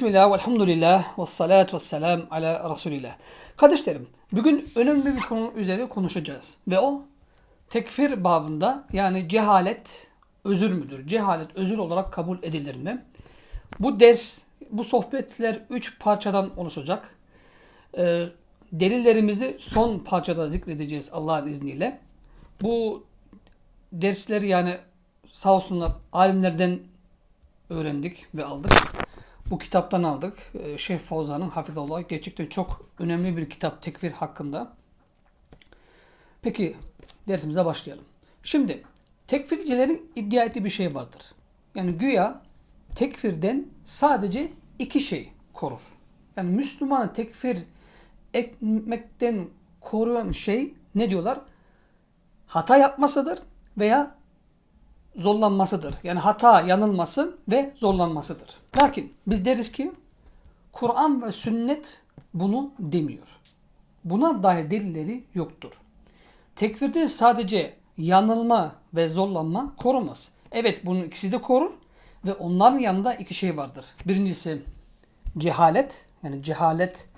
Bismillah, velhamdülillah, ve salatu ve selam ala Resulillah. Kardeşlerim, bugün önemli bir konu üzerine konuşacağız. Ve o tekfir babında yani cehalet özür müdür? Cehalet özür olarak kabul edilir mi? Bu ders, bu sohbetler üç parçadan oluşacak. Ee, delillerimizi son parçada zikredeceğiz Allah'ın izniyle. Bu dersleri yani sağ olsunlar alimlerden öğrendik ve aldık. Bu kitaptan aldık. Ee, Şeyh Fawzan'ın Hafizullah gerçekten çok önemli bir kitap tekfir hakkında. Peki dersimize başlayalım. Şimdi tekfircilerin iddia ettiği bir şey vardır. Yani güya tekfirden sadece iki şey korur. Yani Müslümanı tekfir etmekten koruyan şey ne diyorlar? Hata yapmasıdır veya zorlanmasıdır. Yani hata, yanılması ve zorlanmasıdır. Lakin biz deriz ki Kur'an ve sünnet bunu demiyor. Buna dair delilleri yoktur. Tekfirde sadece yanılma ve zorlanma korumaz. Evet bunun ikisi de korur ve onların yanında iki şey vardır. Birincisi cehalet yani cehalet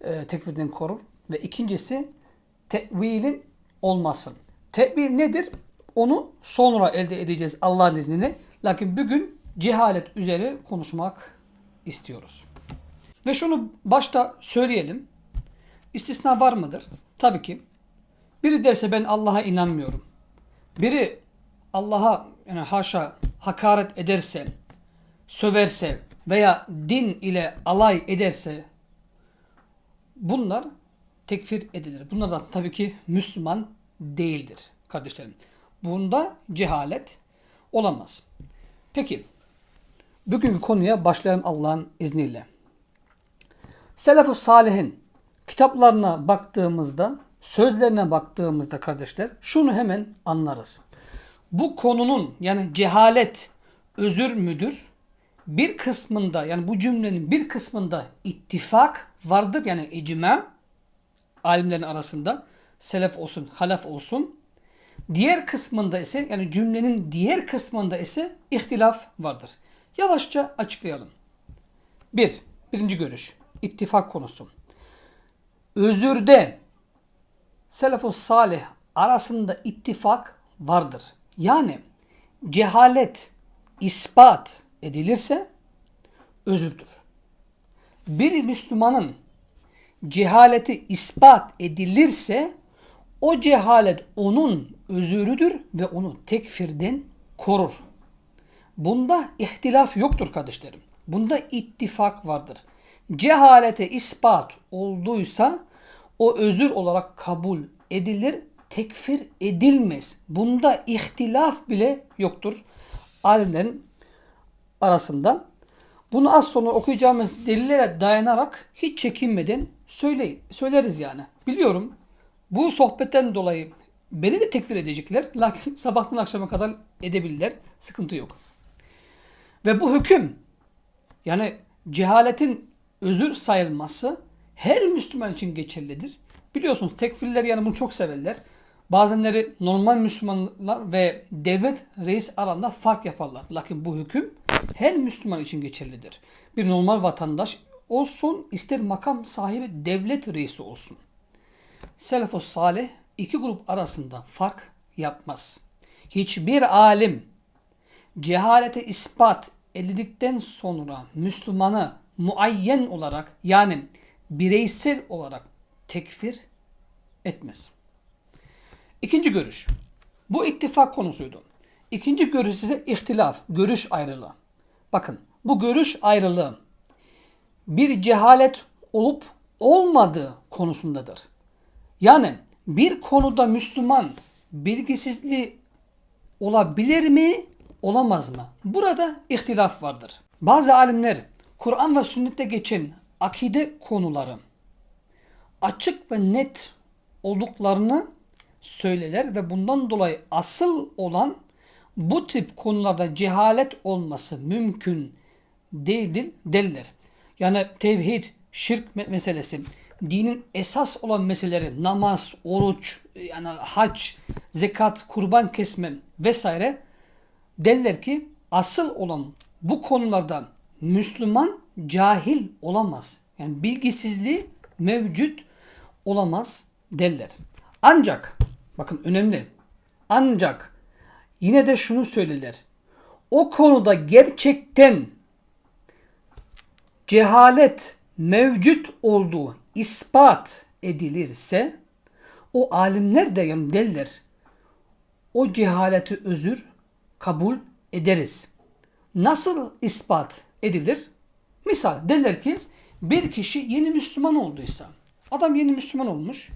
e, tekfirden korur ve ikincisi tevilin olmasın. Tevil nedir? Onu sonra elde edeceğiz Allah'ın izniyle. Lakin bugün cehalet üzere konuşmak istiyoruz. Ve şunu başta söyleyelim. İstisna var mıdır? Tabii ki. Biri derse ben Allah'a inanmıyorum. Biri Allah'a yani haşa hakaret ederse, söverse veya din ile alay ederse bunlar tekfir edilir. Bunlar da tabii ki Müslüman değildir kardeşlerim. Bunda cehalet olamaz. Peki, bugünkü konuya başlayalım Allah'ın izniyle. Selef-i Salih'in kitaplarına baktığımızda, sözlerine baktığımızda kardeşler şunu hemen anlarız. Bu konunun yani cehalet özür müdür? Bir kısmında yani bu cümlenin bir kısmında ittifak vardır yani icma alimlerin arasında selef olsun, halaf olsun Diğer kısmında ise yani cümlenin diğer kısmında ise ihtilaf vardır. Yavaşça açıklayalım. Bir, birinci görüş. ittifak konusu. Özürde selefus salih arasında ittifak vardır. Yani cehalet ispat edilirse özürdür. Bir Müslümanın cehaleti ispat edilirse o cehalet onun özürüdür ve onu tekfirden korur. Bunda ihtilaf yoktur kardeşlerim. Bunda ittifak vardır. Cehalete ispat olduysa o özür olarak kabul edilir, tekfir edilmez. Bunda ihtilaf bile yoktur alimlerin arasında. Bunu az sonra okuyacağımız delillere dayanarak hiç çekinmeden söyle, söyleriz yani. Biliyorum bu sohbetten dolayı beni de tekfir edecekler. Lakin sabahtan akşama kadar edebilirler. Sıkıntı yok. Ve bu hüküm yani cehaletin özür sayılması her Müslüman için geçerlidir. Biliyorsunuz tekfirler yani bunu çok severler. Bazenleri normal Müslümanlar ve devlet reis arasında fark yaparlar. Lakin bu hüküm her Müslüman için geçerlidir. Bir normal vatandaş olsun, ister makam sahibi devlet reisi olsun. Selefus salih iki grup arasında fark yapmaz. Hiçbir alim cehalete ispat edildikten sonra Müslümanı muayyen olarak yani bireysel olarak tekfir etmez. İkinci görüş. Bu ittifak konusuydu. İkinci görüş ise ihtilaf, görüş ayrılığı. Bakın bu görüş ayrılığı bir cehalet olup olmadığı konusundadır. Yani bir konuda Müslüman bilgisizliği olabilir mi, olamaz mı? Burada ihtilaf vardır. Bazı alimler Kur'an ve sünnette geçen akide konuları açık ve net olduklarını söylerler ve bundan dolayı asıl olan bu tip konularda cehalet olması mümkün değildir derler. Yani tevhid, şirk meselesi, dinin esas olan meseleleri namaz, oruç, yani hac, zekat, kurban kesme vesaire derler ki asıl olan bu konulardan Müslüman cahil olamaz. Yani bilgisizliği mevcut olamaz derler. Ancak bakın önemli. Ancak yine de şunu söylerler. O konuda gerçekten cehalet mevcut olduğu ispat edilirse o alimler de derler o cehaleti özür kabul ederiz. Nasıl ispat edilir? Misal derler ki bir kişi yeni Müslüman olduysa adam yeni Müslüman olmuş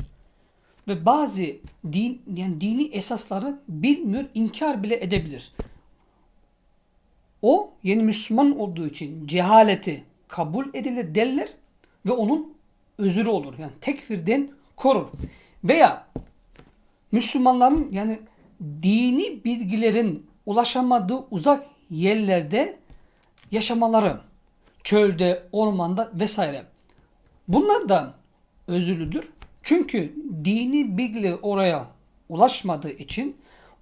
ve bazı din yani dini esasları bilmiyor, inkar bile edebilir. O yeni Müslüman olduğu için cehaleti kabul edilir derler ve onun özürü olur. Yani tekfirden korur. Veya Müslümanların yani dini bilgilerin ulaşamadığı uzak yerlerde yaşamaları, çölde, ormanda vesaire. Bunlar da özürlüdür. Çünkü dini bilgi oraya ulaşmadığı için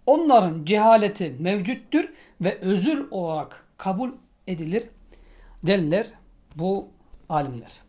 onların cehaleti mevcuttur ve özür olarak kabul edilir derler bu alimler.